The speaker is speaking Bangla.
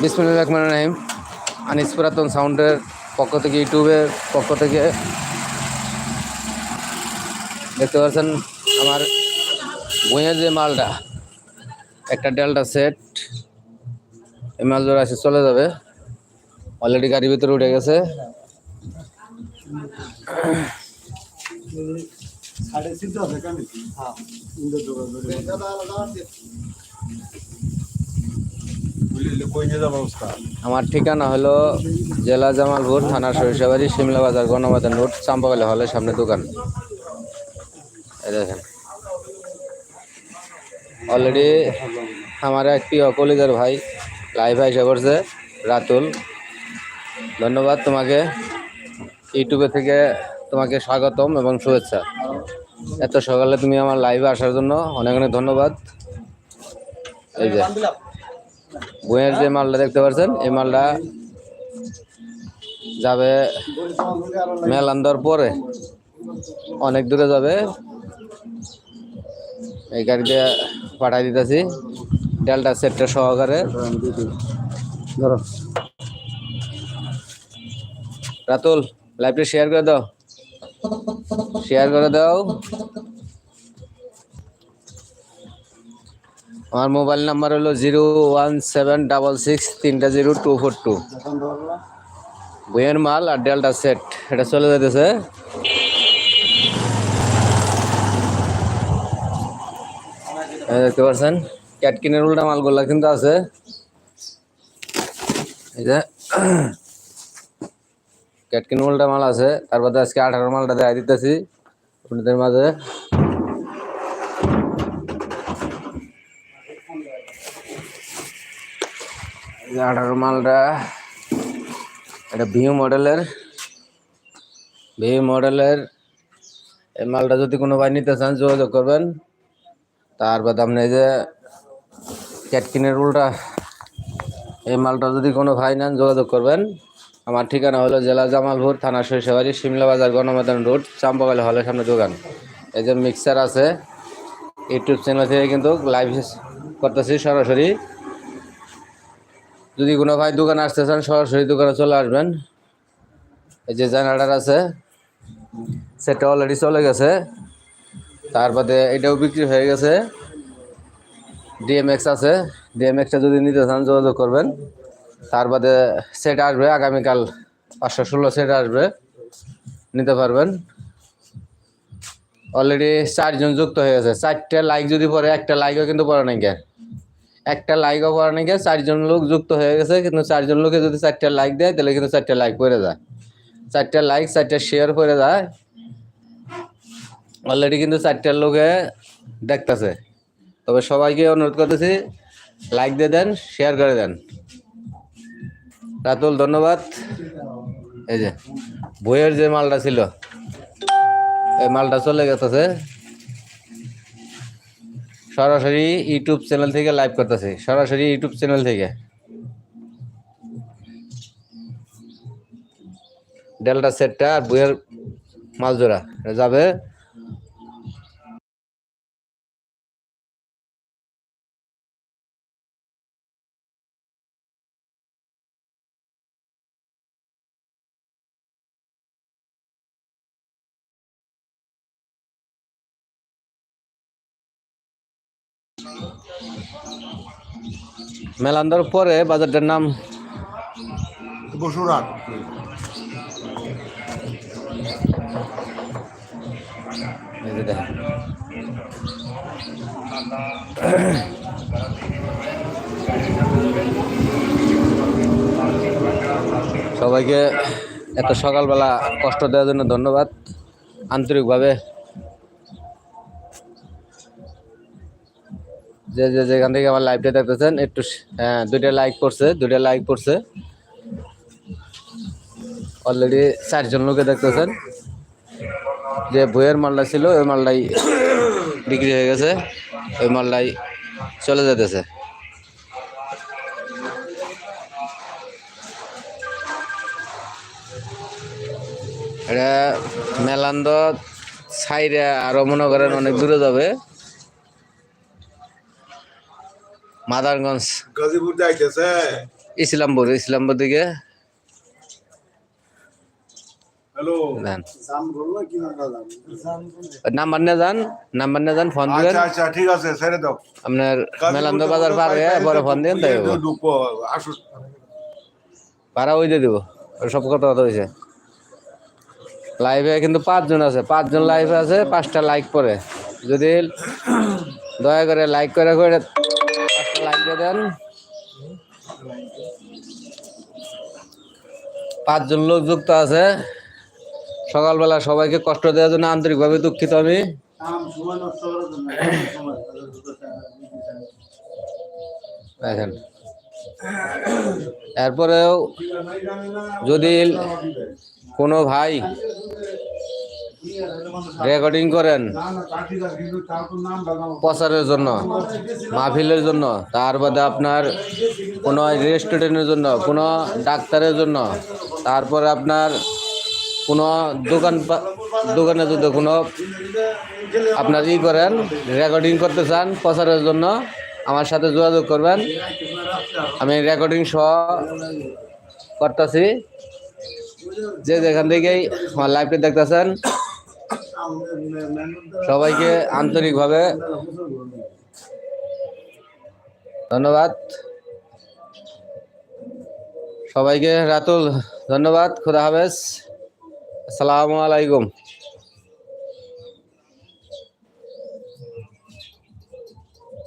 বিসমুল্লাহ রহমান রাহিম। আনিস পুরাতন সাউন্ডের পক্ষ থেকে, ইউটিউবের পক্ষ থেকে। দেখতে পাচ্ছেন আমার বইয়ের যে মালটা, একটা ডেল্টা সেট। এই মাল জোড়া এসে চলে যাবে। অলরেডি গাড়ির ভিতরে উঠে গেছে। সাড়ে সিদ্ধ কেন? হ্যাঁ ইন্দোর দোকান কই নিয়ে যাব অবস্থা আমার ঠিকানা হলো জেলা জামালপুর থানা সরিষাবাড়ি শিমলা বাজার, গণবাজার রোড চাম্পাকালী হলের সামনে দোকান। দেখেন। অলরেডি আমার এক প্রিয় কলিজার ভাই লাইভ এসে করছে রাতুল। ধন্যবাদ তোমাকে। ইউটিউবে থেকে তোমাকে স্বাগতম এবং শুভেচ্ছা। এত সকালে তুমি আমার লাইভে আসার জন্য অনেক অনেক ধন্যবাদ। এই যে। বইয়ের যে মালটা দেখতে পাচ্ছেন এই মালটা যাবে মেলান্দর পরে। অনেক দূরে যাবে। এই গাড়িতে পাঠাই দিতেছি, ডেল্টা সেটটা সহকারে। ধরো। রাতুল লাইভটা শেয়ার করে দাও। শেয়ার করে দাও। আমার মোবাইল নাম্বার হলো zero one seven double six তিনটা জিরো টু ফোর টু। বইয়ের মাল আর ডেল্টা সেট, এটা চলে যেতেছে দেখতে পাচ্ছেন, ক্যাটকিনের উল্টা মালগুলা কিন্তু আছে। ক্যাটকিন উল্টা মাল আছে তারপরে আজকে আঠারো মালটা দেখাই দিতেছি আপনাদের মাঝে। আঠারো মালটা। এটা ভিউ মডেলের। ভিউ মডেলের এই মালটা যদি কোনো ভাই নিতে চান, যোগাযোগ করবেন। তারপর আপনি এই যে ক্যাটকিনের উল্টা এই মালটা যদি কোনো ভাই নেন, যোগাযোগ করবেন। আমার ঠিকানা হলো জেলা জামালপুর থানা শৈশবাড়ি শিমলা বাজার গণমাদান রোড চাম্পাকালী হলের সামনে দোকান। এই যে মিক্সার আছে, ইউটিউব চ্যানেল থেকে কিন্তু লাইভ করতেছি সরাসরি। যদি কোনো ভাই দোকানে আসতে চান, সরাসরি দোকানে চলে আসবেন। এই যে জেনারেটার আছে সেটা অলরেডি চলে গেছে। তারপরে এটাও বিক্রি হয়ে গেছে। ডিএমএক্স আছে। ডিএমএক্সটা যদি নিতে চান, যোগাযোগ করবেন। তার বাদে সেট আসবে, আগামীকাল পাঁচশো ষোলো সেট আসবে। নিতে পারবেন। অলরেডি চারজন যুক্ত হয়ে গেছে। চারটে লাইক যদি পরে একটা লাইকও কিন্তু পরে নাই কে একটা লাইকও পড়ে নাই কে চারজন লোক যুক্ত হয়ে গেছে, কিন্তু চারজন লোকে যদি চারটে লাইক দেয়, তাহলে কিন্তু চারটে লাইক পড়ে যায়। চারটে লাইক চারটে শেয়ার পড়ে যায়। অলরেডি কিন্তু চারটে লোকে দেখতেছে। তবে সবাইকে অনুরোধ করতেছি লাইক দিয়ে দেন শেয়ার করে দেন। রাতুল, ধন্যবাদ। এই যে, বইয়ের যে মালটা ছিল, এই মালটা চলে গেছে। সরাসরি ইউটিউব চ্যানেল থেকে লাইভ করতেছি। সরাসরি ইউটিউব চ্যানেল থেকে। ডেল্টা সেটটা আর বইয়ের মালজোড়া যাবে মেলান্দর পরে বাজারটার নাম দেখেন। সবাইকে এত সকালবেলা কষ্ট দেওয়ার জন্য ধন্যবাদ আন্তরিকভাবে যে যে, যেখান থেকে আমার লাইভটা দেখতেছেন, একটু হ্যাঁ দুইটা লাইক করছে দুইটা লাইক করছে অলরেডি চারজন লোকে দেখতেছেন। যে বইয়ের মালটা ছিল, ওই মালটাই বিক্রি হয়ে গেছে, ওই মালটাই চলে যেতেছে এটা মেলান্দ সাইডে আরও মনে করেন অনেক দূরে যাবে। মাদারগঞ্জ। গাজীপুর যাইতেছে ইসলামপুর ইসলামপুর দিকে। হ্যালো। নাম্বার নিয়ে যান নাম্বার নিয়ে যান ফোন দিবেন। আচ্ছা আচ্ছা ঠিক আছে ছেড়ে দাও। আপনার মেলান্দ বাজার পার হয়ে পরে ফোন দিন তাই ভাড়া ওই দিয়ে দিব সব কথা কথা হয়েছে লাইভে কিন্তু পাঁচজন আছে পাঁচজন লাইভে আছে পাঁচটা লাইক পরে। যদি দয়া করে লাইক করে করে দেন। পাঁচজন লোক যুক্ত আছে। সকালবেলা সবাইকে কষ্ট দেওয়ার জন্য আন্তরিকভাবে দুঃখিত আমি। দেখেন। এরপরেও যদি কোনো ভাই রেকর্ডিং করেন। প্রচারের জন্য, মাহফিলের জন্য, তার বাদে আপনার কোনো রেস্টুরেন্টের জন্য, কোনো ডাক্তারের জন্য, তারপরে আপনার কোনো দোকান দোকানে যদি কোনো আপনার ই করেন রেকর্ডিং করতে চান প্রচারের জন্য, আমার সাথে যোগাযোগ করবেন। আমি রেকর্ডিং সহ করতেছি। যে যেখান থেকেই আমার লাইভটি দেখতেছেন সবাইকে আন্তরিকভাবে ধন্যবাদ। সবাইকে রাতুল ধন্যবাদ খুদা হাফেজ। আসসালামু আলাইকুম।